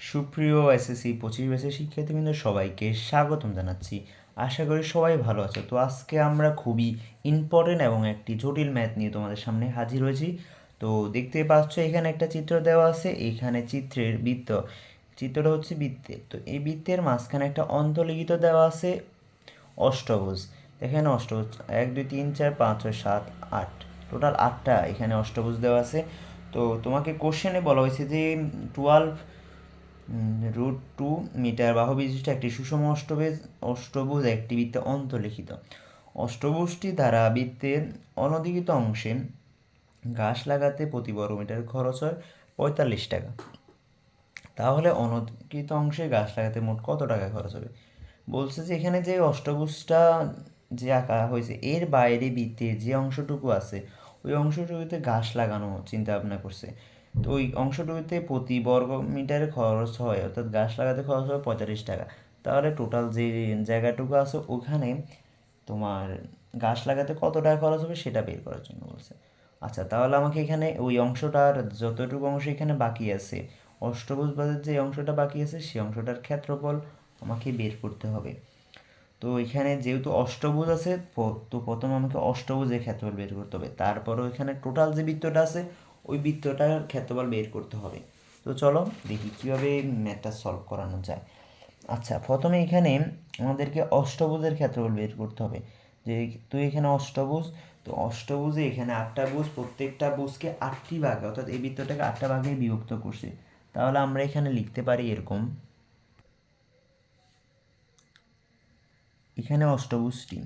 সুপ্রিয় এসএসসি পঁচিশ বছর শিক্ষার্থীবৃন্দ, সবাইকে স্বাগতম জানাচ্ছি। আশা করি সবাই ভালো আছে। তো আজকে আমরা খুবই ইম্পর্টেন্ট এবং একটি জটিল ম্যাথ নিয়ে তোমাদের সামনে হাজির হয়েছি। তো দেখতে পাচ্ছ, এখানে একটা চিত্র দেওয়া আছে। এখানে চিত্রের বৃত্ত। চিত্রটা হচ্ছে বৃত্তের তো এই বৃত্তের মাঝখানে একটা অন্তলিখিত দেওয়া আছে, অষ্টভুজ। এখানে অষ্টভুজ। এক, দুই, তিন, চার, পাঁচ, ছয়, সাত, আট। টোটাল আটটা এখানে অষ্টভুজ দেওয়া আছে। তো তোমাকে কোশ্চেনে বলা হয়েছে যে টুয়েলভ রুট টু মিটার বাহু বিশিষ্ট একটি সুষম অষ্টভুজ অষ্টভুজ একটি বৃত্তে অন্তর্লিখিত। অষ্টভুজটি দ্বারা বৃত্তের অনধিকৃত অংশে ঘাস লাগাতে প্রতি বর্গ মিটার খরচ হয় পঁয়তাল্লিশ টাকা। তাহলে অনধিকৃত অংশে গাছ লাগাতে মোট কত টাকা খরচ হবে? বলছে যে এখানে যে অষ্টভুজটা যে আঁকা হয়েছে, এর বাইরে বৃত্তের যে অংশটুকু আছে, ওই অংশটুকুতে ঘাস লাগানো চিন্তা ভাবনা করছে। তো ওই অংশটুকুতে প্রতি বর্গ মিটারে খরচ হয়, অর্থাৎ গাছ লাগাতে খরচ হয় পঁয়তাল্লিশ টাকা। তাহলে টোটাল যে জায়গাটুকু আছে ওখানে তোমার গাছ লাগাতে কত টাকা খরচ হবে সেটা বের করার জন্য বলছে। আচ্ছা তাহলে আমাকে এখানে ওই অংশটার যতটুকু অংশ এখানে বাকি আছে, অষ্টভুজ বাদের যে অংশটা বাকি আছে সেই অংশটার ক্ষেত্রফল আমাকে বের করতে হবে। তো এখানে যেহেতু অষ্টভুজ আছে তো প্রথমে আমাকে অষ্টভুজের ক্ষেত্রফল বের করতে হবে। তারপরও এখানে টোটাল যে বৃত্তটা আছে ওই বৃত্তটার ক্ষেত্রফল বের করতে হবে। তো চলো দেখি কীভাবে ম্যাথটা সলভ করানো যায়। আচ্ছা প্রথমে এখানে আমাদেরকে অষ্টভুজের ক্ষেত্রফল বের করতে হবে। যে তুই এখানে অষ্টভুজ, তো অষ্টভুজে এখানে আটটা বুজ প্রত্যেকটা বুজকে আটটি ভাগে, অর্থাৎ এই বৃত্তটাকে আটটা ভাগে বিভক্ত করছে। তাহলে আমরা এখানে লিখতে পারি এরকম, এখানে অষ্টভুজটি।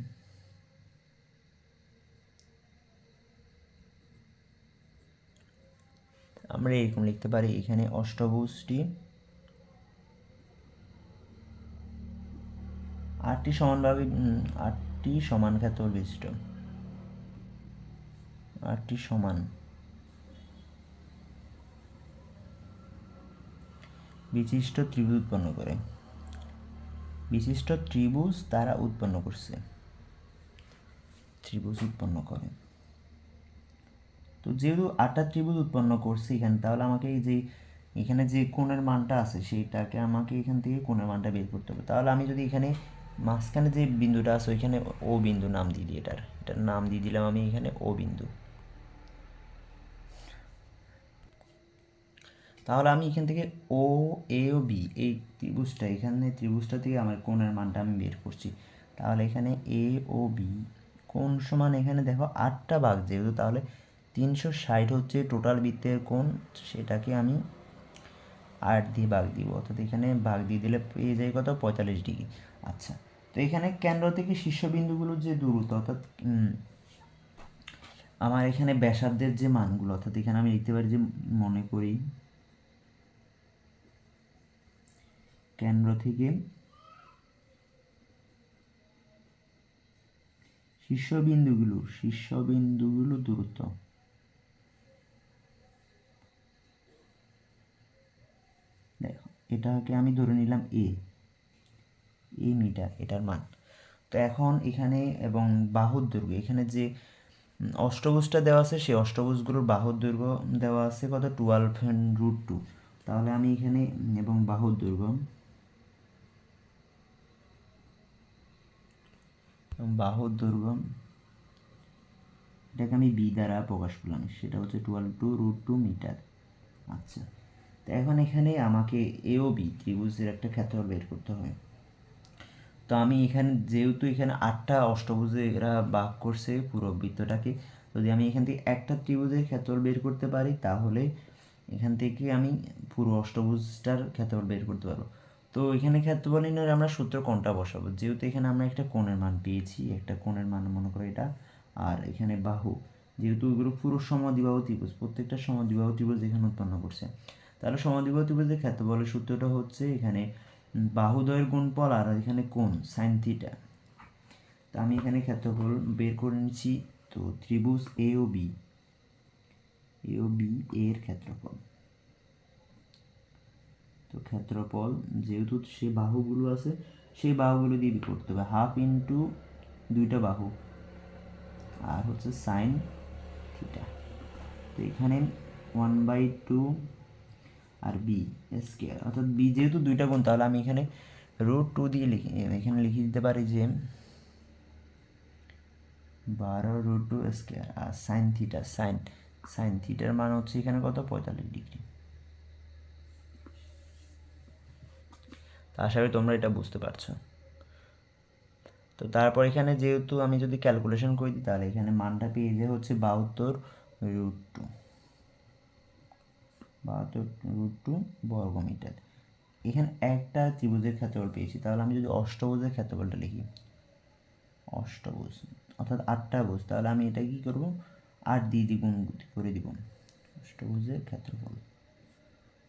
আমরা এরকম লিখতে পারি, এখানে অষ্টভুজটি আটটি সমানভাবে আটটি সমান ক্ষেত্র বিশিষ্ট আটটি সমান। বিশিষ্ট ত্রিভুজ উৎপন্ন করে। বিশিষ্ট ত্রিভুজ তারা উৎপন্ন করছে। ত্রিভুজ উৎপন্ন করে। তো যেহেতু আটটা ত্রিভুজ উৎপন্ন করছি এখানে, তাহলে আমাকে এই যে এখানে যে কোণের মানটা আছে, সেইটাকে আমাকে এখান থেকে কোণের মানটা বের করতে হবে। তাহলে আমি যদি এখানে মাঝখানে যে বিন্দুটা আছে, ওইখানে ও বিন্দু নাম দিয়ে দিই এটার। এটার নাম দিয়ে দিলাম আমি এখানে ও বিন্দু। তাহলে আমি এখান থেকে ও এ ও বি এই ত্রিভুজটা, এখানে ত্রিভুজটা থেকে আমার কোণের মানটা আমি বের করছি। তাহলে এখানে এ ও বি কোণ সমান এখানে দেখো আটটা ভাগ যেহেতু, তাহলে তিনশো ষাট হচ্ছে টোটাল বৃত্তের কোণ, সেটাকে আমি আট দিয়ে ভাগ দিব। অর্থাৎ এখানে ভাগ দিয়ে দিলে পেয়ে যায় কত? পঁয়তাল্লিশ ডিগ্রি। আচ্ছা তো এখানে কেন্দ্র থেকে শীর্ষবিন্দুগুলোর যে দূরত্ব, অর্থাৎ আমার এখানে ব্যাসার্ধের যে মানগুলো, অর্থাৎ এখানে আমি লিখতে পারি যে মনে করি কেন্দ্র থেকে শীর্ষবিন্দুগুলো শীর্ষবিন্দুগুলো দূরত্ব দেখো এটাকে আমি ধরে নিলাম এ এ মিটার, এটার মান। তো এখন এখানে এবং বাহুর দৈর্ঘ্য, এখানে যে অষ্টভুজটা দেওয়া আছে, সেই অষ্টভুজগুলোর বাহুর দৈর্ঘ্য দেওয়া আছে কত? টুয়েলভ রুট টু তাহলে আমি এখানে এবং বাহুর দৈর্ঘ্য বাহুর দৈর্ঘ্য, এটাকে আমি বি দ্বারা প্রকাশ করলাম, সেটা হচ্ছে twelve two root two metre আচ্ছা। তো এখন এখানে আমাকে এ ও বি ত্রিভুজের একটা ক্ষেত্রফল বের করতে হয় তো আমি এখানে, যেহেতু এখানে আটটা অষ্টভুজে এরা বাক করছে পুরো বৃত্তটাকে, যদি আমি এখান থেকে একটা ত্রিভুজের ক্ষেত্রফল বের করতে পারি, তাহলে এখান থেকে আমি পুরো অষ্টভুজটার ক্ষেত্রফল বের করতে পারব। তো এখানে ক্ষেত্রফল নির্ণয়ের আমরা সূত্র কোনটা বসাবো? যেহেতু এখানে আমরা একটা কোণের মান পেয়েছি, একটা কোণের মান মনে করো এটা, আর এখানে বাহু, যেহেতু এগুলো পুরো সমাদিবাহু ত্রিভুজ, প্রত্যেকটা সমাদিবাহু ত্রিভুজ এখানে উৎপন্ন করছে। তাহলে ত্রিভুজের ক্ষেত্রফলের সূত্রটা হচ্ছে এখানে বাহুদয়ের গুণফল আর এখানে কোণ সাইন থিটা তা আমি এখানে ক্ষেত্রফল বের করে নিচ্ছি, তো ত্রিভুজ এ ও বি এ ও বি এর ক্ষেত্রফল। তো ক্ষেত্রফল, যেহেতু সে বাহুগুলো আছে, সেই বাহুগুলো দিয়ে করতে হবে। হাফ ইন্টু দুইটা বাহু। আর হচ্ছে সাইন থিটা তো এখানে ওয়ান বাই টু আর বি স্কোয়ার অর্থাৎ বি যেহেতু দুইটা গুণ, তাহলে আমি এখানে রুট টু দিয়ে লিখি, এখানে লিখে দিতে পারি যে বারো রুট টু স্কোয়ার আর সাইন থিটা সাইন সাইন থিটার মান হচ্ছে এখানে কত? পঁয়তাল্লিশ ডিগ্রি আশা করি তোমরা এটা বুঝতে পারছ। তো তারপর এখানে যেহেতু আমি যদি ক্যালকুলেশন করে তাহলে এখানে মানটা পেয়ে যে হচ্ছে বাহাত্তর রুট টু বাহাত্তর রুট টু বর্গ মিটার এখানে একটা ত্রিভুজের ক্ষেত্রফল পেয়েছি, তাহলে আমি যদি অষ্টভুজের ক্ষেত্রফলটা লিখি। অষ্টভুজ, অর্থাৎ আটটা ভুজ, তাহলে আমি এটা কি করব? আট দিয়ে দ্বিগুণ করে দিব। অষ্টভুজের ক্ষেত্রফল।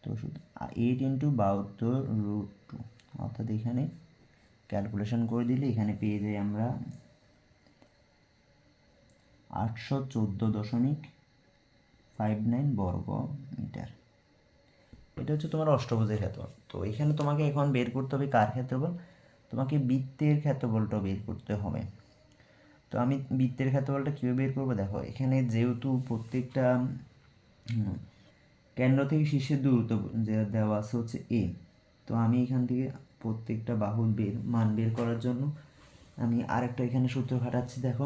তো শুধু এইট ইন্টু বাহাত্তর রুট টু অর্থাৎ এখানে ক্যালকুলেশন করে দিলে এখানে পেয়ে যাই আমরা আটশো চোদ্দ দশমিক ফাইভ নাইন বর্গ মিটার এটা হচ্ছে তোমার অষ্টভুজের ক্ষেত্রফল। তো এখানে তোমাকে এখন বের করতে হবে কার ক্ষেত্রফল? তোমাকে বৃত্তের ক্ষেত্রফলটা বের করতে হবে। তো আমি বৃত্তের ক্ষেত্রফলটা কীভাবে বের করব? দেখো, এখানে যেহেতু প্রত্যেকটা কেন্দ্র থেকে শীর্ষের দূরত্ব যে দেওয়া আছে হচ্ছে এ তো আমি এখান থেকে প্রত্যেকটা বাহুর বের, মান বের করার জন্য আমি আরেকটা এখানে সূত্র খাটাচ্ছি। দেখো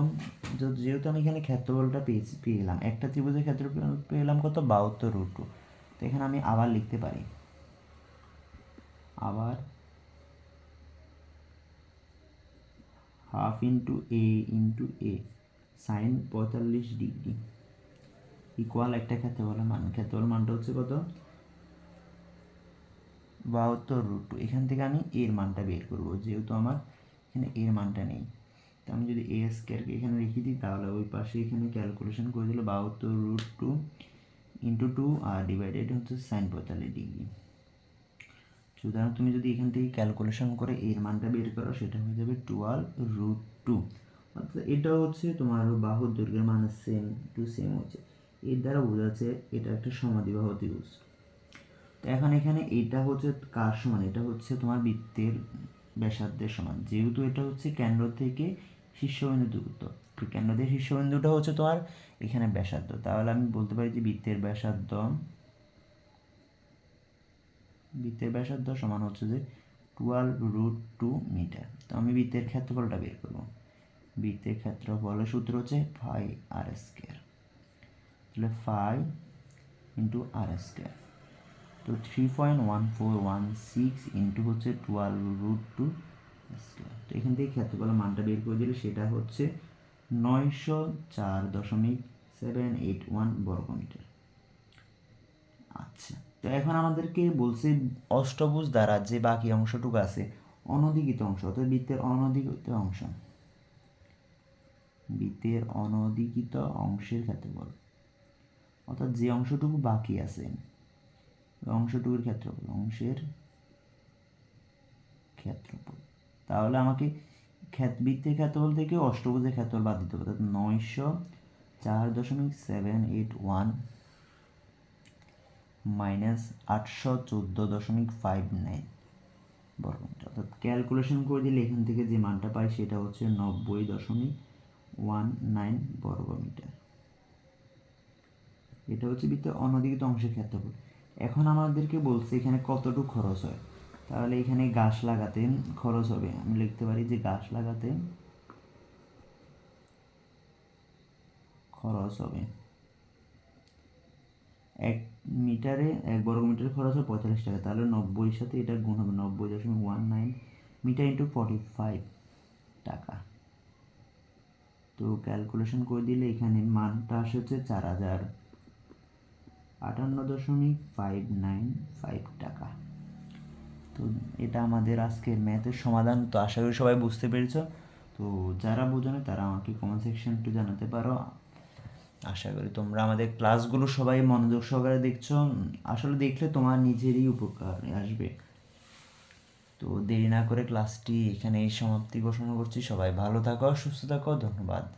যেহেতু আমি এখানে ক্ষেত্রফলটা পেয়েছি, পেয়ে পেলাম একটা ত্রিভুজের ক্ষেত্রফল পেলাম কত? বাহাত্তর রুট টু তো এখানে আমি আবার লিখতে পারি। আবার half into a into a sine পঁয়তাল্লিশ ডিগ্রি ইকুয়াল একটা ক্ষেত্রফলের মান। ক্ষেত্রফল মানটা হচ্ছে কত? বাহাত্তর রুট টু এখান থেকে আমি এর মানটা বের করব, যেহেতু আমার এখানে এর মানটা নেই। তো আমি যদি এ স্কোয়ারকে এখানে রেখে দিই, তাহলে ওই পাশে এখানে ক্যালকুলেশন করে দিলে বাহাত্তর রুট টু ইন্টু টু আর ডিভাইডেড হচ্ছে সাইন পঁয়তাল্লিশ ডিগ্রি। সুতরাং তুমি যদি এখান থেকে ক্যালকুলেশন করে এর মানটা বের করো, সেটা হয়ে যাবে টুয়েলভ রুট টু অর্থাৎ এটা হচ্ছে তোমার বাহুর দৈর্ঘ্যের মান সেম টু সেম হচ্ছে। এর দ্বারা বোঝা যাচ্ছে এটা একটা সমাধিবাহু ত্রিভুজ। তো এখন এখানে এটা হচ্ছে কার সমান? এটা হচ্ছে তোমার বৃত্তের ব্যাসার্ধের সমান। যেহেতু এটা হচ্ছে কেন্দ্র থেকে শীর্ষবিন্দু দূরত্ব তো কেন্দ্র থেকে শীর্ষবিন্দুটা হচ্ছে তোমার এখানে ব্যাসার্ধ। তাহলে আমি বলতে পারি যে বৃত্তের ব্যাসার্ধ বৃত্তের ব্যাসার্ধ সমান হচ্ছে যে টুয়েলভ রুট টু মিটার তো আমি বৃত্তের ক্ষেত্রফলটা বের করব। বৃত্তের ক্ষেত্রফলের সূত্র হচ্ছে ফাই আর স্কোয়ার তাহলে ফাই ইন্টু আর স্কোয়ার তো three point one four one six into হচ্ছে টুয়েলভ রুট টু স্কোয়ার তো এখান থেকে ক্ষেত্রফলের মানটা বের করে দিলে সেটা হচ্ছে নয়শো চার দশমিক সেভেন এইট ওয়ান বর্গমিটার। আচ্ছা তো এখন আমাদেরকে বলছে অষ্টভুজ দ্বারা যে বাকি অংশটুকু আছে, অনধিকৃত অংশ অর্থাৎ বৃত্তের অনধিকৃত অংশ। বৃত্তের অনধিকৃত অংশের ক্ষেত্রফল। অর্থাৎ যে অংশটুকু বাকি আছে অংশটুকুর ক্ষেত্রফল, অংশের ক্ষেত্রফল। তাহলে আমাকে ক্ষেত বৃত্তের ক্ষেত্রফল থেকে অষ্টভুজের ক্ষেত্রফল বাদ দিতে হবে। অর্থাৎ নয়শো চার দশমিক সেভেন এইট ওয়ান মাইনাস আটশো চোদ্দ দশমিক ফাইভ নাইন বর্গমিটার। অর্থাৎ ক্যালকুলেশন করে দিলে এখান থেকে যে মানটা পাই সেটা হচ্ছে নব্বই দশমিক ওয়ান নাইন বর্গমিটার। এটা হচ্ছে বৃত্তের অনধিকৃত অংশের ক্ষেত্রফল এখন আমাদেরকে বলছে এখানে কতটুকু খরচ হয়? তাহলে এখানে গাছ লাগাতে খরচ হবে। আমি লিখতে পারি যে গাছ লাগাতে খরচ হবে। এক মিটারে, এক বর্গ মিটারে খরচ হয় পঁয়তাল্লিশ টাকা। তাহলে নব্বইয়ের সাথে এটা গুণ হবে নব্বই দশমিক one nine metre into forty five টাকা। তো ক্যালকুলেশন করে দিলে এখানে মানটা আসে হচ্ছে চার হাজার আটান্ন দশমিক ফাইভ নাইন ফাইভ টাকা। তো এটা আমাদের আজকের ম্যাথের সমাধান। তো আশা করি সবাই বুঝতে পেরেছ। তো যারা বোঝো না তারা আমাকে কমেন্ট সেকশন একটু জানাতে পারো। আশা করি তোমরা আমাদের ক্লাসগুলো সবাই মনোযোগ সহকারে দেখছ। আসলে দেখলে তোমার নিজেরই উপকার আসবে। তো দেরি না করে ক্লাসটি এখানেই সমাপ্তি ঘোষণা করছি। সবাই ভালো থাকো, সুস্থ থাকো, ধন্যবাদ।